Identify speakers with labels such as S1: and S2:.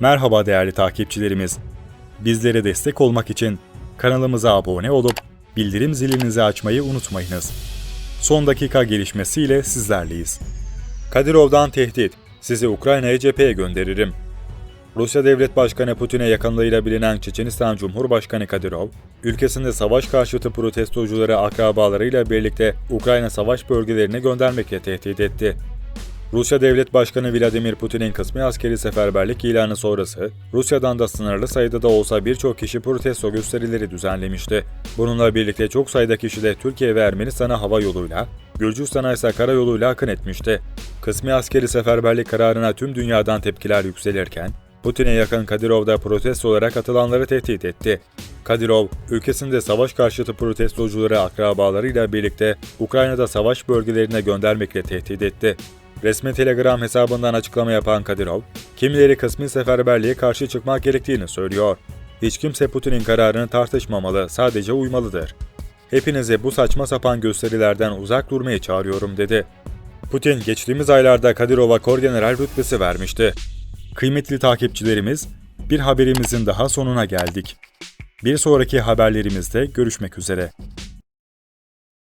S1: Merhaba değerli takipçilerimiz. Bizlere destek olmak için kanalımıza abone olup bildirim zilinizi açmayı unutmayınız. Son dakika gelişmesiyle sizlerleyiz. Kadirov'dan tehdit. Sizi Ukrayna'ya cepheye gönderirim. Rusya Devlet Başkanı Putin'e yakınlığıyla bilinen Çeçenistan Cumhurbaşkanı Kadirov, ülkesinde savaş karşıtı protestocuları akrabalarıyla birlikte Ukrayna savaş bölgelerine göndermekle tehdit etti. Rusya Devlet Başkanı Vladimir Putin'in kısmi askeri seferberlik ilanı sonrası, Rusya'dan da sınırlı sayıda da olsa birçok kişi protesto gösterileri düzenlemişti. Bununla birlikte çok sayıda kişi de Türkiye ve Ermenistan'a hava yoluyla, Gürcistan'a ise karayoluyla akın etmişti. Kısmi askeri seferberlik kararına tüm dünyadan tepkiler yükselirken, Putin'e yakın Kadirov da protesto olarak atılanları tehdit etti. Kadirov, ülkesinde savaş karşıtı protestocuları akrabalarıyla birlikte Ukrayna'da savaş bölgelerine göndermekle tehdit etti. Resmi Telegram hesabından açıklama yapan Kadirov, kimileri kısmi seferberliğe karşı çıkmak gerektiğini söylüyor. Hiç kimse Putin'in kararını tartışmamalı, sadece uymalıdır. Hepinizi bu saçma sapan gösterilerden uzak durmaya çağırıyorum dedi. Putin geçtiğimiz aylarda Kadirov'a Korgeneral rütbesi vermişti. Kıymetli takipçilerimiz, bir haberimizin daha sonuna geldik. Bir sonraki haberlerimizde görüşmek üzere.